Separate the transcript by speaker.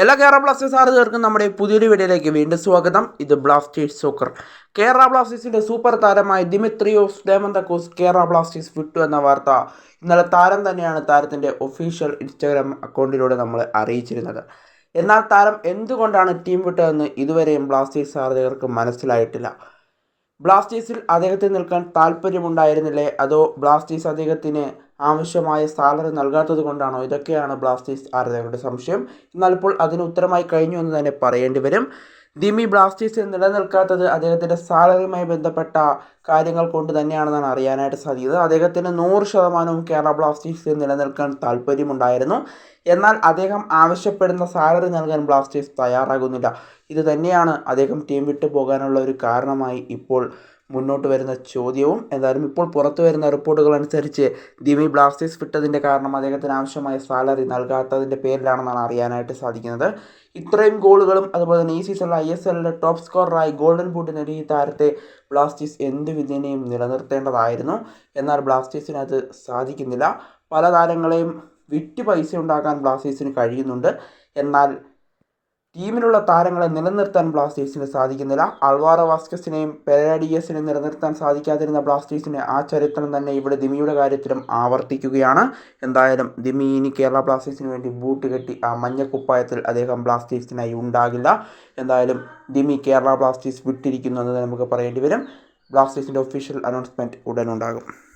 Speaker 1: എല്ലാ കേരള ബ്ലാസ്റ്റേഴ്സ് ആറുകാർക്കും നമ്മുടെ പുതിയൊരു വീഡിയോയിലേക്ക് വീണ്ടും സ്വാഗതം. ഇത് ബ്ലാസ്റ്റേഴ്സ് സോക്കർ കേരള ബ്ലാസ്റ്റേഴ്സിന്റെ സൂപ്പർ താരമായ ദിമിത്രിയോസ് ഡേമന്തക്കോസ് കേരള ബ്ലാസ്റ്റേഴ്സ് വിട്ടു എന്ന വാർത്ത ഇന്നലെ താരം തന്നെയാണ് താരത്തിന്റെ ഒഫീഷ്യൽ ഇൻസ്റ്റാഗ്രാം അക്കൗണ്ടിലൂടെ നമ്മൾ അറിയിച്ചിരുന്നത്. എന്നാൽ താരം എന്തുകൊണ്ടാണ് ടീം വിട്ടതെന്ന് ഇതുവരെയും ബ്ലാസ്റ്റേഴ്സ് ആരാധകർക്ക് മനസ്സിലായിട്ടില്ല. ബ്ലാസ്റ്റേഴ്സിൽ അദ്ദേഹത്തിന് നിൽക്കാൻ താല്പര്യമുണ്ടായിരുന്നില്ലേ? അതോ ബ്ലാസ്റ്റേഴ്സ് അദ്ദേഹത്തിന് ആവശ്യമായ സാലറി നൽകാത്തത് കൊണ്ടാണോ? ഇതൊക്കെയാണ് ബ്ലാസ്റ്റേഴ്സ് ആരാധകരുടെ സംശയം. എന്നാൽ ഇപ്പോൾ അതിന് ഉത്തരമായി കഴിഞ്ഞു എന്ന് തന്നെ പറയേണ്ടി വരും. ദിമി ബ്ലാസ്റ്റേഴ്സിൽ നിലനിൽക്കാത്തത് അദ്ദേഹത്തിന്റെ സാലറിയുമായി ബന്ധപ്പെട്ട കാര്യങ്ങൾ കൊണ്ട് തന്നെയാണെന്നാണ് അറിയാനായിട്ട് സാധിക്കുന്നത്. അദ്ദേഹത്തിന് നൂറ് ശതമാനവും കേരള ബ്ലാസ്റ്റേഴ്സിൽ നിലനിൽക്കാൻ താല്പര്യമുണ്ടായിരുന്നു. എന്നാൽ അദ്ദേഹം ആവശ്യപ്പെടുന്ന സാലറി നൽകാൻ ബ്ലാസ്റ്റേഴ്സ് തയ്യാറാകുന്നില്ല. ഇത് തന്നെയാണ് അദ്ദേഹം ടീം വിട്ട് പോകാനുള്ള ഒരു കാരണമായി ഇപ്പോൾ മുന്നോട്ട് വരുന്ന ചോദ്യവും. എന്തായാലും ഇപ്പോൾ പുറത്തു വരുന്ന റിപ്പോർട്ടുകൾ അനുസരിച്ച് ദിമി ബ്ലാസ്റ്റേഴ്സ് വിട്ടതിന്റെ കാരണം അദ്ദേഹത്തിന് ആവശ്യമായ സാലറി നൽകാത്തതിന്റെ പേരിലാണെന്നാണ് അറിയാനായിട്ട് സാധിക്കുന്നത്. ഇത്രയും ഗോളുകളും അതുപോലെ തന്നെ ഈ സീസണിൽ ഐ എസ് എല്ലിലെ ടോപ്പ് സ്കോററായി ഗോൾഡൻ ബൂട്ട് നേടിയ താരത്തെ ബ്ലാസ്റ്റേഴ്സ് എന്ത് വിധേനയും നിലനിർത്തേണ്ടതായിരുന്നു? എന്നാൽ ബ്ലാസ്റ്റേഴ്സിന് അത് സാധിക്കുന്നില്ല. പല താരങ്ങളെയും വിറ്റ് പൈസ ഉണ്ടാക്കാൻ ബ്ലാസ്റ്റേഴ്സിന് കഴിയുന്നുണ്ട്. എന്നാൽ ടീമിലുള്ള താരങ്ങളെ നിലനിർത്താൻ ബ്ലാസ്റ്റേഴ്സിന് സാധിക്കുന്നില്ല. അൽവാറോ വാസ്കസിനെയും പെരാഡിയസിനെയും നിലനിർത്താൻ സാധിക്കാതിരുന്ന ബ്ലാസ്റ്റേഴ്സിന് ആ ചരിത്രം തന്നെ ഇവിടെ ദിമിയുടെ കാര്യത്തിലും ആവർത്തിക്കുകയാണ്. എന്തായാലും ദിമി ഇനി കേരള ബ്ലാസ്റ്റേഴ്സിന് വേണ്ടി ബൂട്ട് കെട്ടി ആ മഞ്ഞക്കുപ്പായത്തിൽ അദ്ദേഹം ബ്ലാസ്റ്റേഴ്സിനായി ഉണ്ടാകില്ല. എന്തായാലും ദിമി കേരള ബ്ലാസ്റ്റേഴ്സ് വിട്ടിരിക്കുന്നു എന്ന് നമുക്ക് പറയേണ്ടി വരും. ബ്ലാസ്റ്റേഴ്സിന്റെ ഒഫീഷ്യൽ അനൗൺസ്മെന്റ് ഉടൻ ഉണ്ടാകും.